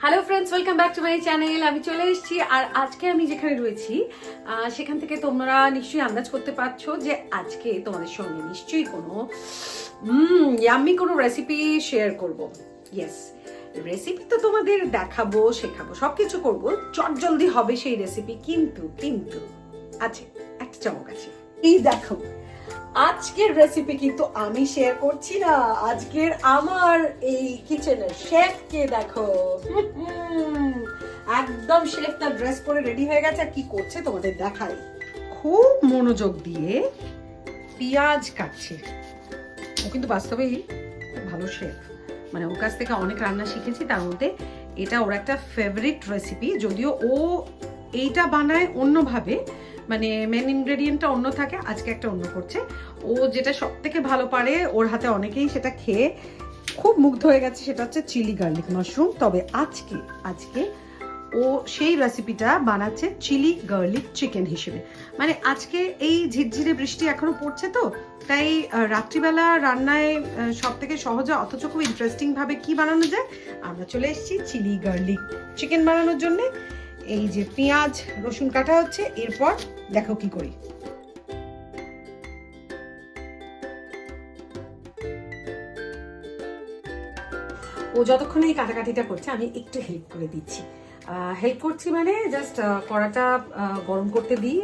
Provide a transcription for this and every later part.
Hello friends welcome back to my channel আমি চলে এসেছি আর আজকে আমি যেখানে রয়েছি সেখান থেকে তোমরা নিশ্চয়ই আন্দাজ করতে পারছ যে আজকে তোমাদের সঙ্গে নিশ্চয়ই কোনো আমি কোনো রেসিপি শেয়ার করব। ইয়েস রেসিপি তো তোমাদের দেখাবো, শেখাবো সব কিছু করব। চট জলদি হবে সেই রেসিপি কিন্তু কিন্তু, আছে, একটা চমক আছে। এই দেখো আজকের রেসিপি কিন্তু আমি শেয়ার করছি না। আজকের আমার এই কিচেনের শেফকে দেখো। একদম শেফ তার ড্রেস পরে রেডি হয়ে গেছে, আর কি করছে তোমাদের দেখাই। খুব মনোযোগ দিয়ে পেঁয়াজ কাটছে। ও কিন্তু বাস্তবেই ভালো শেফ মানে ওর কাছ থেকে অনেক রান্না শিখেছি, তার মধ্যে এটা ওর একটা ফেভারিট রেসিপি যদিও ও এইটা বানায় অন্যভাবে মানে মেন ইনগ্রেডিয়েন্টটা অন্য থাকে, আজকে একটা অন্য করছে। ও যেটা সব থেকে ভালো পারে ওর হাতে অনেকেই সেটা খেয়ে খুব মুগ্ধ হয়ে গেছে, সেটা হচ্ছে চিলি গার্লিক মাশরুম। তবে আজকে আজকে ও সেই রেসিপিটা বানাচ্ছে চিলি গার্লিক চিকেন হিসেবে। মানে আজকে এই ঝিরঝিরে বৃষ্টি এখনও পড়ছে তো, তাই রাত্রিবেলা রান্নায় সব থেকে সহজে অথচ খুব ইন্টারেস্টিং ভাবে কি বানানো যায়, আমরা চলে এসেছি চিলি গার্লিক চিকেন বানানোর জন্য। এই যে পেঁয়াজ, রসুন কাটা হচ্ছে, এরপর দেখো কি করি। ও যতক্ষণ এই কাটাকাটিটা করছে আমি একটু হেল্প করে দিচ্ছি। হেল্প করছি মানে জাস্ট কড়াটা গরম করতে দিই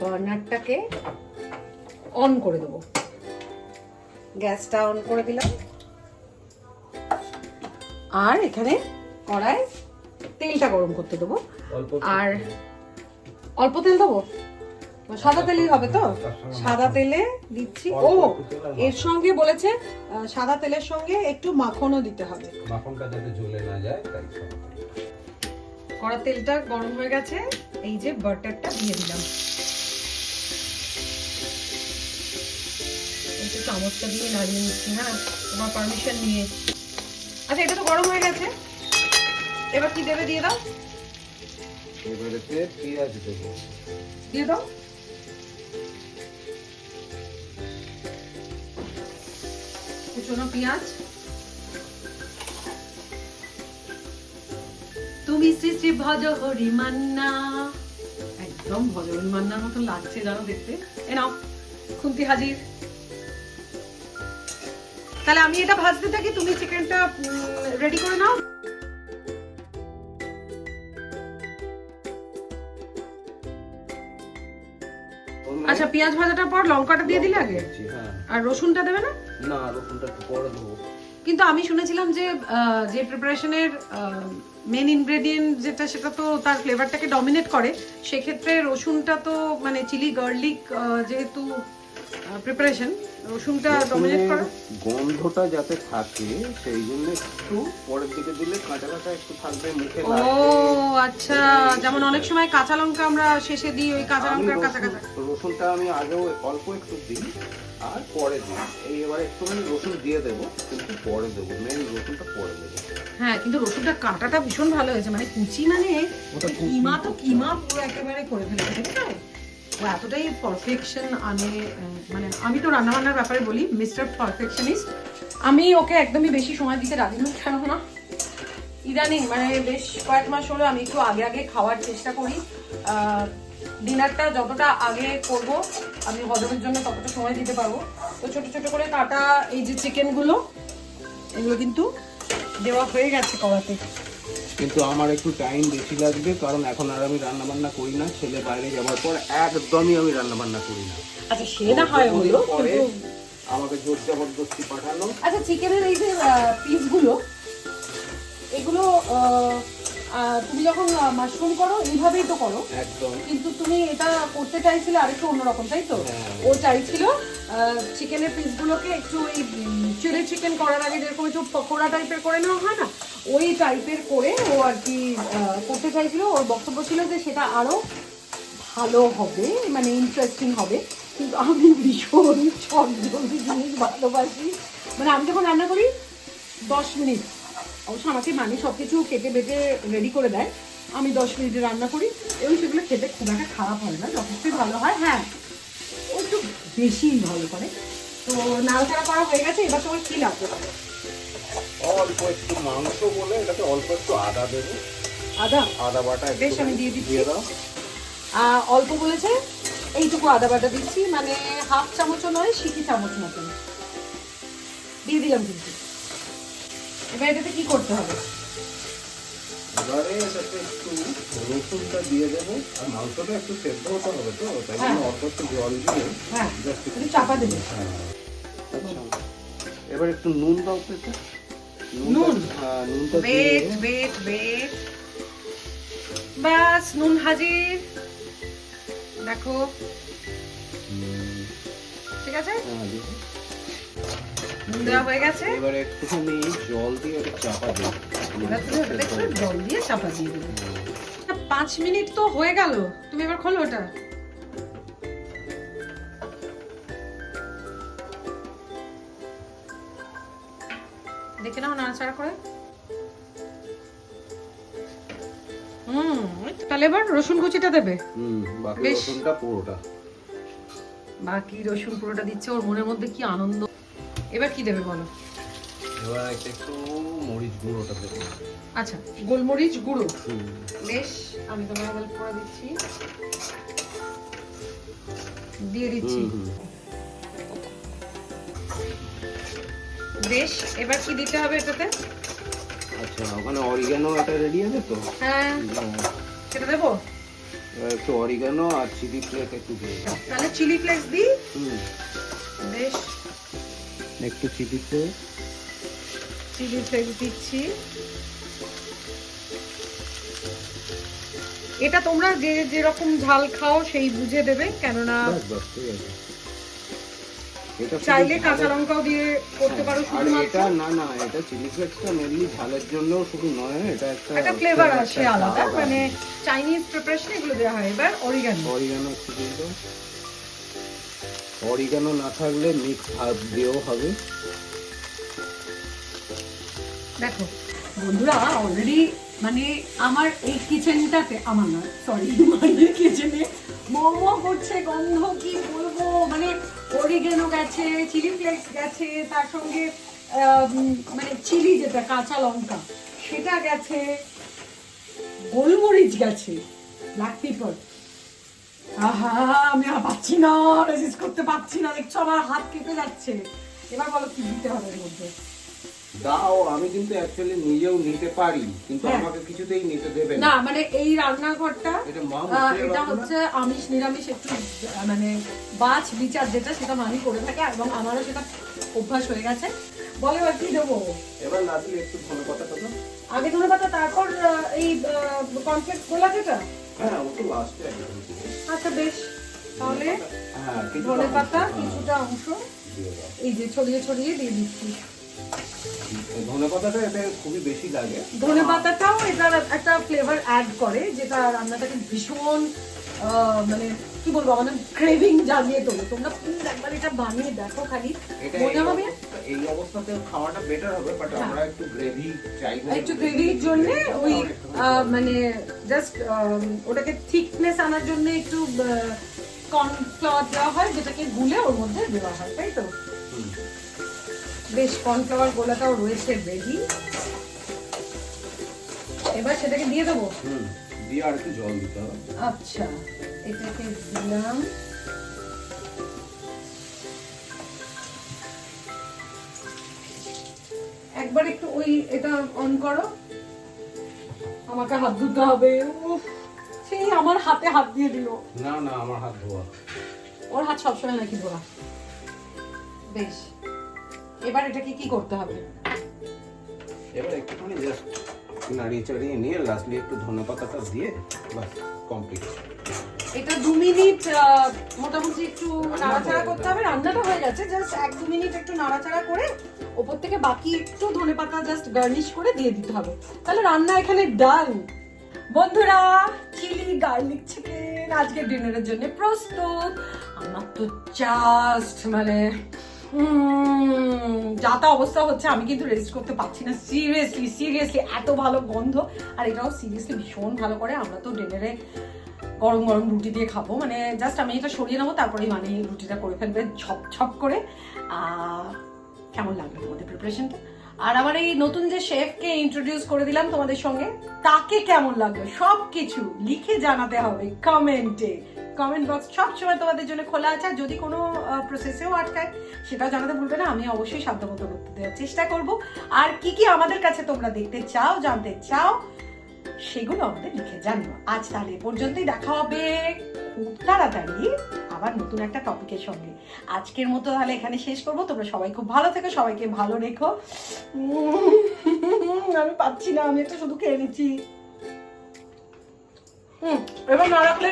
বার্নারটাকে অন করে দেবো। গ্যাসটা অন করে দিলাম। আর এখানে কড়ায় তেলটা গরম করতে দেবো। আর অল্প তেল দেবো? সাদা তেলই হবে তো? সাদা তেলে দিচ্ছি। ও এর সঙ্গে বলেছে সাদা তেলের সঙ্গে একটু মাখনও দিতে হবে। মাখনটা যাতে ঝুলে না যায় তাই কড়া তেলটা গরম হয়ে গেছে এই যে বাটারটা দিয়ে দিলাম। একটু চামচটা দিয়ে নাড়িয়ে নিচ্ছি হ্যাঁ? তোমার পারমিশন নিয়ে। আচ্ছা এটা তো গরম হয়ে গেছে। এবার কি দেবে দিয়ে দাও? এবারেতে পেঁয়াজ দেবো। দিয়ে দাও। কুচনো পেঁয়াজ? তুমি শ্রী শ্রী ভজ হরি মান্না। একদম ভজ হরি মান্নার মতো লাগছে জানো দেখতে। এ নাও খুন্তি হাজির। তাহলে আমি এটা ভাজতে থাকি তুমি চিকেনটা রেডি করে নাও। আচ্ছা পেঁয়াজ ভাজাটার পর লঙ্কাটা দিয়ে দিলে আগে? হ্যাঁ। আর রসুনটা দেবে না? না রসুনটা একটু পরে দেবো। কিন্তু আমি শুনেছিলাম যে যে প্রিপারেশনের মেন ইনগ্রেডিয়েন্ট যেটা সেটা তো তার ফ্লেভারটাকে ডমিনেট করে। সেক্ষেত্রে রসুনটা তো মানে চিলি গার্লিক যেহেতু প্রিপারেশন রসুনটা ডমিনেট করে। গন্ধটা যাতে থাকে সেই জন্য একটু পরের দিকে দিলে কাঁচা কাঁচা একটু থাকবে মুখে ও আচ্ছা। যেমন অনেক সময় কাঁচা লঙ্কা আমরা শেষে দিই ওই কাঁচা লঙ্কার কাঁচা কাঁচা। রসুনটা আমি আগেও অল্প একটু দিই। আর পরে দিই এই এবার একটুখানি রসুন দিয়ে দেবো কিন্তু পরে দেবো মেন রসুনটা পরে দেবো। হ্যাঁ কিন্তু রসুনটা কাঁটাটা ভীষণ ভালো হয়েছে মানে কুচি মানে ওটা কিমা তো কিমা পুরো একেবারে করে ফেলেছে দেখেছ ও এতটাই পারফেকশন আনে মানে আমি তো রান্নাবান্নার ব্যাপারে বলি মিস্টার পারফেকশনিস্ট আমি ওকে একদমই বেশি সময় দিতে রাজি নই কেন না? ইদানিং মানে বেশ কয়েক মাস হলো আমি একটু আগে আগে খাওয়ার চেষ্টা করি। ডিনারটা যতটা আগে করব আমি হজমের জন্য ততটা সময় দিতে পারব। তো ছোট ছোট করে কাটা এই যে চিকেনগুলো এগুলো কিন্তু দেওয়া হয়ে গেছে কড়াতে। কিন্তু আমার একটু টাইম বেশি লাগবে কারণ এখন আর আমি রান্না বান্না করি না ছেলে বাইরে যাওয়ার পর একদমই আমি রান্না বান্না করি না। আচ্ছা সে না হয় হলো আমাকে জোর জবরদস্তি পাঠানো। আচ্ছা চিকেনের এই যে পিসগুলো এগুলো তুমি যখন মাশরুম করো এইভাবেই তো করো। একদম। কিন্তু তুমি এটা করতে চাইছিলে আরেকটু অন্যরকম তাই তো? হ্যাঁ। ও চাইছিল চিকেনের পিসগুলোকে একটু ওই চিলি চিকেন করার আগে যেরকম একটু পকোড়া টাইপের করে নেওয়া হয় না ওই টাইপের করে ও আর কি করতে চাইছিল। ওর বক্তব্য ছিল যে সেটা আরও ভালো হবে মানে ইন্টারেস্টিং হবে। কিন্তু আমি ভীষণ চট জলদি জিনিস ভালোবাসি। মানে আমি যখন রান্না করি দশ মিনিট। অবশ্য আমাকে মানে সব কিছু কেটে বেটে রেডি করে দেয়। আমি দশ মিনিটে রান্না করি। এবং সেগুলো খেতে খুব একটা খারাপ হয় না যথেষ্টই ভালো হয়। হ্যাঁ ও একটু বেশি ভালো করে। তো নাড়াচাড়া করা হয়ে গেছে এবার তোমার কি ও অল্প একটু মাংস বলে এটাতে অল্প একটু আদা দেবো। আদা? আদা বাটা বেশ, আমি দিয়ে দিচ্ছি। অল্প বলেছে এইটুকু আদা বাটা দিচ্ছি। মানে হাফ চামচও নয় সিকি চামচ মতন। দিয়ে দিলাম কিন্তু। এবার এটাতে কি করতে হবে? এবারে এটাতে একটু রসুনটা দিয়ে দেবো আর মাংসটা একটু সেদ্ধ হতে হবে তো তাই জন্য হ্যাঁ। অল্প একটু জল দিয়ে হ্যাঁ একটু চাপা দেবে। হ্যাঁ। এবার একটু নুন দাও তো একটু নুন? হ্যাঁ নুনটা ওয়েট দিয়ে ওয়েট ওয়েট বাস নুন হাজির। দেখো। ঠিক আছে? হ্যাঁ, দেওয়া হয়ে গেছে। এবার একটুখানি জল দিয়ে ওটা চাপা দিই। এবার তুমি ওটাতে একটু জল দিয়ে চাপা দিয়ে দেবে। পাঁচ মিনিট তো হয়ে গেল। তুমি এবার খোলো ওটা। দেখে নাও নাড়াচাড়া করে। হুম তাহলে এবার রসুন কুচিটা দেবে। হুম বাকি বেশ। রসুনটা পুরোটা। বাকি রসুন পুরোটা দিচ্ছে ওর মনের মধ্যে কি আনন্দ। এবার কি দেবে বলো? এবার একটা মরিচ গুঁড়োটা দেবো। আচ্ছা গোলমরিচ গুঁড়ো। বেশ আমি তোমার হেল্প করে দিচ্ছি। দিয়ে দিচ্ছি। বেশ এবার কি দিতে হবে এটাতে? আচ্ছা ওখানে অরিগানো এটা রেডি আছে তো? হ্যাঁ। হ্যাঁ, সেটা দেবো? একটু অরিগানো আর চিলি ফ্লেক একটু দাও। তাহলে চিলি ফ্লেক্স দিই? হুম। বেশ। একটু চিলি চিলি ফ্লেক্স দিচ্ছি। এটা তোমরা যে যেরকম ঝাল খাও সেই বুঝে দেবে কেননা চাইলে কাঁচা লঙ্কাও দিয়ে করতে পারো হ্যাঁ, শুধুমাত্র। না না এটা চিলি ফ্লেক্সটা মেনলি ঝালের জন্য শুধু নয় এটা একটা একটা ফ্লেভার আসে আলাদা আলাদা। মানে চাইনিজ প্রিপারেশন এগুলো দেওয়া হয় এবার অরিগানো অরিগানো একটু অরিগানো না থাকলে মিক্স হার্ব দিয়েও হবে। দেখো, বন্ধুরা অলরেডি মানে আমার এই কিচেনটাতে আমার না সরি মায়ের কিচেনে মোমো করছে, গন্ধ কি বলব? মানে অরিগেনো গেছে চিলি ফ্লেক্স গেছে, তার সঙ্গে মানে চিলি যেটা, কাঁচা লঙ্কা, সেটা গেছে, গোলমরিচ গেছে ব্ল্যাক পেপার আহা আমি আর পাচ্ছি না রেজিস্ট করতে পারছি না দেখছ আমার হাত কেটে যাচ্ছে। এবার বলো কি দিতে হবে এর মধ্যে? দাও আমি কিন্তু অ্যাকচুয়ালি নিজেও নিতে পারি কিন্তু হ্যাঁ। আমাকে কিছুতেই নিতে দেবে না। মানে এই রান্নাঘরটা এটা? হচ্ছে আমিষ নিরামিষ একটু মানে বাছ বিচার যেটা সেটা মানি করে থাকে এবং আমারও সেটা অভ্যাস হয়ে গেছে। বলে এবার কি দেবো? এবার লাস্টলি একটু ধনে দাও। আগে ধনে পাতা তারপর এই কনফ্লেক্স গোলা যেটা হ্যাঁ লাস্টে আচ্ছা বেশ। তাহলে হ্যাঁ ধনে পাতা হ্যাঁ, কিছুটা অংশ এই যে ছড়িয়ে ছড়িয়ে দিয়ে দিচ্ছি। ধনে পাতাটা এতে খুবই বেশি লাগে। ধনে পাতাটাও এটার একটা ফ্লেভার অ্যাড করে যেটা রান্নাটাকে ভীষণ মানে কি বলব মানে ক্রেভিং জাগিয়ে তোলে। তোমরা প্লিজ একবার এটা বানিয়ে দেখো খালি। মনে হবে এই অবস্থাতে খাওয়াটা বেটার হবে বাট হ্যাঁ। আমরা একটু গ্রেভি চাইব। একটু গ্রেভির জন্য ওই মানে জাস্ট ওটাকে থিকনেস আনার জন্য একটু কর্নফ্লাওয়ার দেওয়া হয় যেটাকে গুলে ওর মধ্যে দেওয়া হয় তাই তো। বেশ কর্নফ্লাওয়ার গোলাটাও রয়েছে রেডি এবার সেটাকে দিয়ে দেবো? হুম দিয়ে আর একটু জল দিতে হবে। আচ্ছা এটাকে দিলাম। একবার এটা অন করো। আমাকে হাত ধুতে হবে। উফ, সেই আমার হাতে হাত দিয়ে দিল। না না আমার হাত ধোয়া। ওর হাত সবসময় নাকি ধোয়া। বেশ এবার এটাকে কি করতে হবে? এবার একটুখানি জাস্ট নাড়িয়ে চাড়িয়ে নিয়ে লাস্টলি একটু ধনে পাতাটা দিয়ে বাস কমপ্লিট এটা দু মিনিট মোটামুটি একটু নাড়াচাড়া করতে হবে। রান্নাটা হয়ে গেছে জাস্ট এক দু মিনিট একটু নাড়াচাড়া করে ওপর থেকে বাকি একটু ধনে পাতা জাস্ট গার্নিশ করে দিয়ে দিতে হবে। তাহলে রান্না এখানে ডান বন্ধুরা, চিলি গার্লিক চিকেন আজকে ডিনারের জন্য প্রস্তুত। আমার তো জাস্ট মানে যা তা অবস্থা হচ্ছে, আমি কিন্তু রেজিস্ট করতে পারছি না। সিরিয়াসলি সিরিয়াসলি এত ভালো গন্ধ। আর এটাও সিরিয়াসলি ভীষণ ভালো করে আমরা তো ডিনারে গরম গরম রুটি দিয়ে খাব। মানে জাস্ট আমি এটা সরিয়ে নেব তারপরে মানে রুটিটা করে ফেলবে ছপ ছপ করে। কেমন লাগবে তোমাদের প্রিপারেশনটা আর আমার এই নতুন যে শেফকে ইন্ট্রোডিউস করে দিলাম তোমাদের সঙ্গে, তাকে কেমন লাগল? সব কিছু লিখে জানাতে হবে কমেন্টে কমেন্ট বক্স সব সময় তোমাদের জন্য খোলা আছে। আর যদি কোনো প্রসেসেও আটকায়, সেটাও জানাতে ভুলবে না। আমি অবশ্যই সাধ্যমতো উত্তর দেওয়ার চেষ্টা করব। আর কি কি আমাদের কাছে তোমরা দেখতে চাও, জানতে চাও সেগুলো আমাদের লিখে জানিও। আজ তাহলে পর্যন্তই দেখা হবে। খুব তাড়াতাড়ি আবার নতুন একটা টপিকের সঙ্গে। আজকের মতো তাহলে এখানে শেষ করব। তোমরা সবাই খুব ভালো থেকো, সবাইকে ভালো রেখো। আমি পাচ্ছি না, আমি একটা শুধু খেয়ে নিচ্ছি। হুম এবার না রাখলে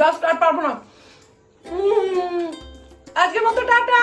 জাস্ট আর পারব না। আজকের মতো টাটা!